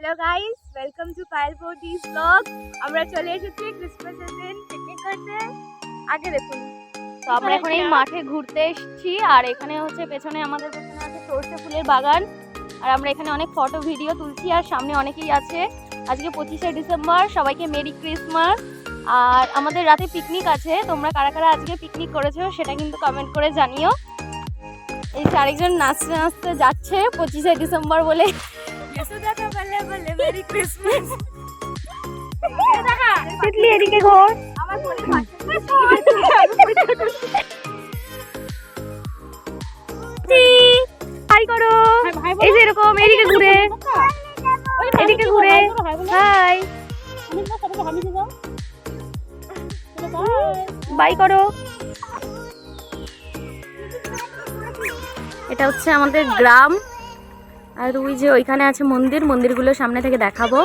Hello guys welcome to Payel Boudi's blog আমরা চলে এসেছি ক্রিসমাসের দিন পিকনিক করতে। আগে দেখুন। তো আমরা এখন এই মাঠে ঘুরতে এসেছি, আর এখানে হচ্ছে পেছনে আমাদের পেছনে আছে সর্ষে ফুলের বাগান। আর আমরা এখানে অনেক ফটো ভিডিও তুলছি, আর সামনে অনেকেই আছে। আজকে পঁচিশে ডিসেম্বর, সবাইকে মেরি ক্রিসমাস। আর আমাদের রাতে পিকনিক আছে। তোমরা কারা কারা আজকে পিকনিক করেছ সেটা কিন্তু কমেন্ট করে জানিও। এই যে আরেকজন নাচতে নাচতে যাচ্ছে পঁচিশে ডিসেম্বর বলে। মেরি ক্রিসমাস তিতলি এদিকে ঘর আমার বলে হাই করো এই যে এরকম এদিকে ঘুরে। এদিকে ঘুরে। হাই বাই করো। এটা হচ্ছে আমাদের গ্রাম। আর ওই যে ওইখানে আছে মন্দির, মন্দিরগুলো সামনে থেকে দেখাবো।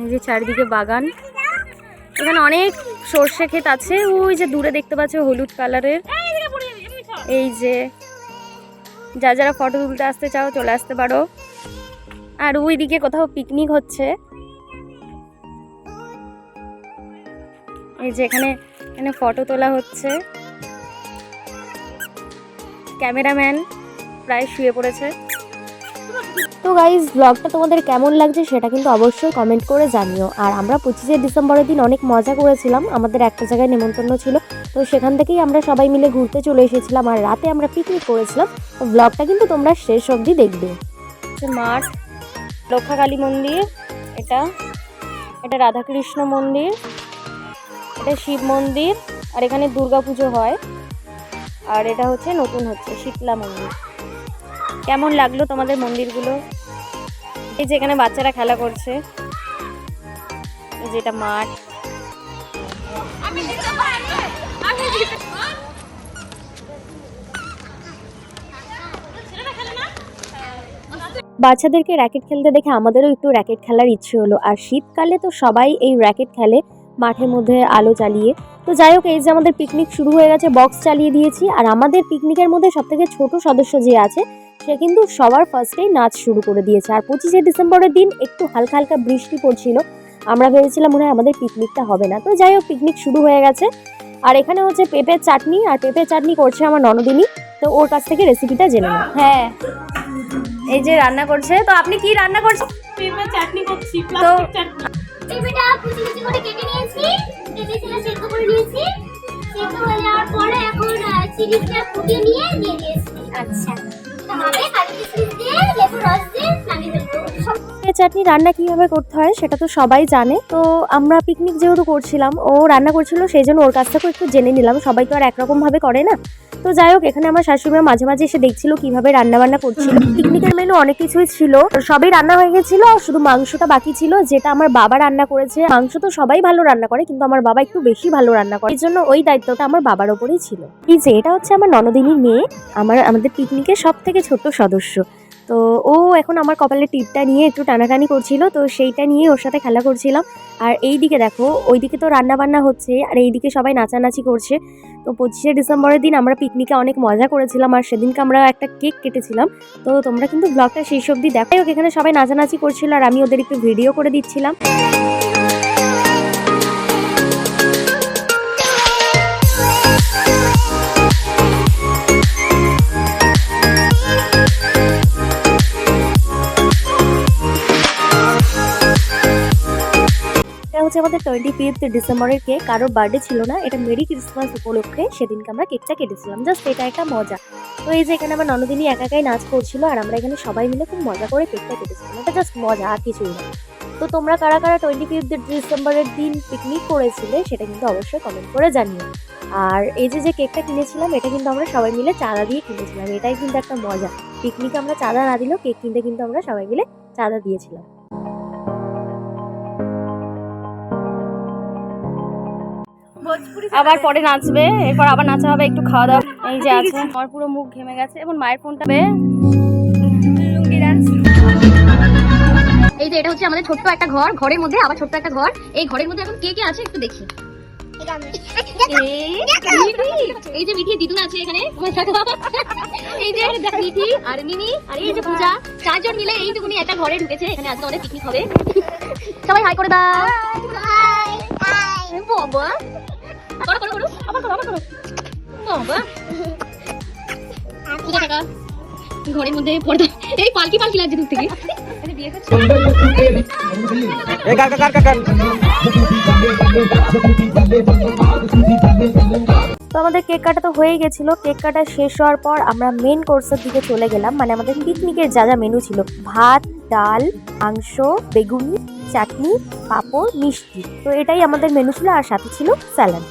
এই যে চারিদিকে বাগান। এখানে অনেক সর্ষে ক্ষেত আছে। ওই যে দূরে দেখতে পাচ্ছ হলুদ কালারের। এই যে যা যারা ফটো তুলতে আসতে চাও, চলে আসতে পারো। আর ওই দিকে কোথাও পিকনিক হচ্ছে। এই যে এখানে এখানে ফটো তোলা হচ্ছে। ক্যামেরাম্যান প্রায় শুয়ে পড়েছে। তো গাইজ ব্লগটা তোমাদের কেমন লাগছে সেটা কিন্তু অবশ্যই কমেন্ট করে জানিও। আর আমরা পঁচিশে ডিসেম্বরের দিন অনেক মজা করেছিলাম, আমাদের একটা জায়গায় নেমন্তন্ন ছিল, তো সেখান থেকেই আমরা সবাই মিলে ঘুরতে চলে এসেছিলাম আর রাতে আমরা পিকনিক করেছিলাম। তো ব্লগটা কিন্তু তোমরা শেষ অবধি দেখবে। মাঠ লক্ষাকালী মন্দির, এটা এটা রাধাকৃষ্ণ মন্দির, এটা শিব মন্দির, আর এখানে দুর্গা পুজো হয়। আর এটা হচ্ছে নতুন হচ্ছে, শীতলা মন্দির। কেমন লাগল তোমাদের মন্দিরগুলো? এই যে এখানে বাচ্চারা খেলা করছে। এই যে এটা মাঠ। বাচ্চাদেরকে র্যাকেট খেলতে দেখে আমাদেরও একটু র্যাকেট খেলার ইচ্ছে হলো। আর শীতকালে তো সবাই এই র্যাকেট খেলে, মাঠের মধ্যে আলো চালিয়ে। তো যাই হোক, এই যে আমাদের পিকনিক শুরু হয়ে গেছে বক্স চালিয়ে দিয়েছি। আর আমাদের পিকনিকের মধ্যে সবথেকে ছোট সদস্য যে আছে সে কিন্তু সবার ফার্স্টেই নাচ শুরু করে দিয়েছে। আর পঁচিশে ডিসেম্বরের দিন একটু হালকা হালকা বৃষ্টি পড়ছিল। আমরা ভেবেছিলাম মনে হয় আমাদের পিকনিকটা হবে না। তো যাই হোক পিকনিক শুরু হয়ে গেছে। আর এখানে হচ্ছে পেঁপের চাটনি আর পেঁপের চাটনি করছে আমার ননদিনী। তো ওর কাছ থেকে রেসিপিটা জেনে নাও হ্যাঁ এই যে রান্না করছে। তো আপনি কি রান্না করছেন? পেঁপে চাটনি করছি তো প্লাস্টিক চাটনি। পেঁপেটা কুচি কুচি করে কেটে নিয়েছি। কেটে সেটা সেদ্ধ করে নিয়েছি। সেদ্ধ হয়ে যাওয়ার পরে এখন চিনিটা ফুটিয়ে নিয়ে চাটনি রান্না কীভাবে করতে হয় সেটা তো সবাই জানে। তো আমরা পিকনিক যেহেতু করছিলাম, ও রান্না করছিল সেই জন্য ওর কাছ থেকেও একটু জেনে নিলাম। সবাই তো আর একরকম ভাবে করে না। তো যাই হোক, এখানে আমার শাশুড়ি মা মাঝে মাঝে এসে দেখছিল কীভাবে রান্না বান্না করছিল পিকনিকের মেনু অনেক কিছুই ছিল। সবই রান্না হয়ে গেছিল শুধু মাংসটা বাকি ছিল, যেটা আমার বাবা রান্না করেছে। মাংস তো সবাই ভালো রান্না করে, কিন্তু আমার বাবা একটু বেশি ভালো রান্না করে। এই জন্য ওই দায়িত্বটা আমার বাবার ওপরেই ছিল। এই যে, এটা হচ্ছে আমার ননদিনীর মেয়ে, আমার, আমাদের পিকনিকের সব থেকে ছোট্ট সদস্য। তো ও এখন আমার কপালে টিপটা নিয়ে একটু টানাটানি করছিল তো সেইটা নিয়ে ওর সাথে খেলা করছিলাম। আর এই দিকে দেখো ওই দিকে তো রান্না বান্না হচ্ছে আর এই দিকে সবাই নাচানাচি করছে। তো পঁচিশে ডিসেম্বরের দিন আমরা পিকনিকে অনেক মজা করেছিলাম আর সেদিনকে আমরা একটা কেক কেটেছিলাম। তো তোমরা কিন্তু ব্লগটা শেষ অবধি দেখো। যাই হোক, এখানে সবাই নাচানাচি করছিল আর আমি ওদের একটু ভিডিও করে দিচ্ছিলাম। হচ্ছে আমাদের টোয়েন্টি ফিফথ ডিসেম্বরের কেক কারোর বার্থডে ছিল না। এটা মেরি ক্রিসমাস উপলক্ষে সেদিনকে আমরা কেকটা কেটেছিলাম। জাস্ট এটা একটা মজা। তো এই যে এখানে আমার ননদিনী একা একাই নাচ করছিল আর আমরা এখানে সবাই মিলে খুব মজা করে কেকটা কেটেছিলাম। এটা জাস্ট মজা, আর কিছুই না। তো তোমরা কারা কারা টোয়েন্টি ফিফথ ডিসেম্বরের দিন পিকনিক করেছিলে সেটা কিন্তু অবশ্যই কমেন্ট করে জানিও। আর এই যে যে কেকটা কিনেছিলাম, এটা কিন্তু আমরা সবাই মিলে চাঁদা দিয়ে কিনেছিলাম। এটাই কিন্তু একটা মজা। পিকনিকে আমরা চাঁদা না দিলেও কেক কিনতে কিন্তু আমরা সবাই মিলে চাঁদা দিয়েছিলাম। আবার পরে নাচবে এরপর আবার নাচা হবে একটু খাওয়া দাওয়া এই যে আছে। আমার পুরো মুখ ঘেমে গেছে এবং মায়ের ফোনটা এই যে এটা হচ্ছে আমাদের ছোট্ট একটা ঘর ঘরের মধ্যে আবার ছোট্ট একটা ঘর। এই ঘরের মধ্যে এখন কে কে আছে একটু দেখি। এই যে মিঠি। দিদুন আছে এখানে। এই যে মিঠি আর মিনি আর এই যে পূজা। চারজন মিলে এইটুকুনি একটা ঘরে ঢুকেছে এখানে আজকে আমাদের পিকনিক হবে। সবাই হাই করে দাও। বাবা। করো করো করো। আবার করো আবার করো। বাবা। পূজা টাকা। ঘরের মধ্যে পর্দা। এই পালকি পালকি লাগছে দূর থেকে। তো আমাদের কেক কাটা তো হয়ে গেছিল। কেক কাটা শেষ হওয়ার পর আমরা মেন কোর্সের দিকে চলে গেলাম। মানে আমাদের পিকনিকের যা যা মেনু ছিল। ভাত ডাল মাংস বেগুনি চাটনি পাঁপড় মিষ্টি। তো এটাই আমাদের মেনু ছিল আর সাথে ছিল স্যালাড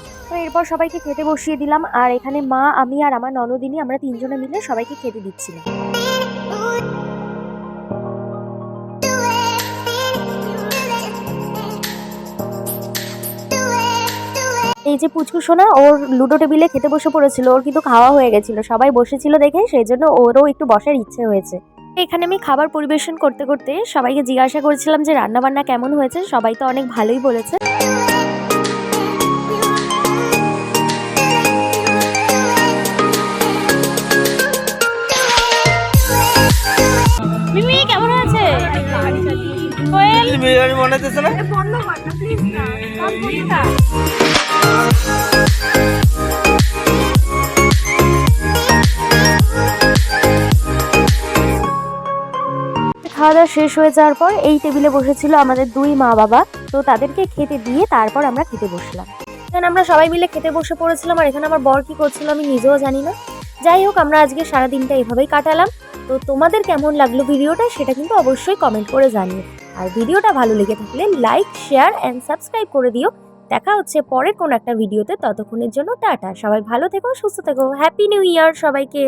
এরপর সবাইকে খেতে বসিয়ে দিলাম। আর এখানে মা, আমি আর আমার ননদিনী আমরা তিনজনে মিলে সবাইকে খেতে দিচ্ছিলাম। এই যে পুচকু সোনা, ওর লুডো টেবিলে খেতে বসে পড়েছিল। ওর কিন্তু খাওয়া হয়ে গেছিল। সবাই বসেছিল দেখে, সেই জন্য ওরও একটু বসার ইচ্ছে হয়েছে। এখানে আমি খাবার পরিবেশন করতে করতে সবাইকে জিজ্ঞাসা করেছিলাম যে রান্না বান্না কেমন হয়েছে? সবাই তো অনেক ভালোই বলেছে। মিমি কেমন আছে? কোয়েল? বিরিয়ানি মনে হচ্ছে না বন্ধ কর না প্লিজ না। সব। খাওয়া দাওয়া শেষ হয়ে যাওয়ার পর এই টেবিলে বসেছিল আমাদের দুই মা বাবা। তো তাদেরকে খেতে দিয়ে তারপর আমরা খেতে বসলাম। এখানে আমরা সবাই মিলে খেতে বসে পড়েছিলাম আর এখানে আমার বর কি করছিল আমি নিজেও জানি না। যাই হোক আমরা আজকে সারা দিনটা এভাবেই কাটালাম। তো তোমাদের কেমন লাগল ভিডিওটা সেটা কিন্তু অবশ্যই কমেন্ট করে জানিও। আর ভিডিওটা ভালো লেগে থাকলে লাইক শেয়ার অ্যান্ড সাবস্ক্রাইব করে দিও। দেখা হচ্ছে পরের কোনো একটা ভিডিওতে। ততক্ষণের জন্য টাটা। সবাই ভালো থেকো, সুস্থ থেকো। হ্যাপি নিউ ইয়ার সবাইকে।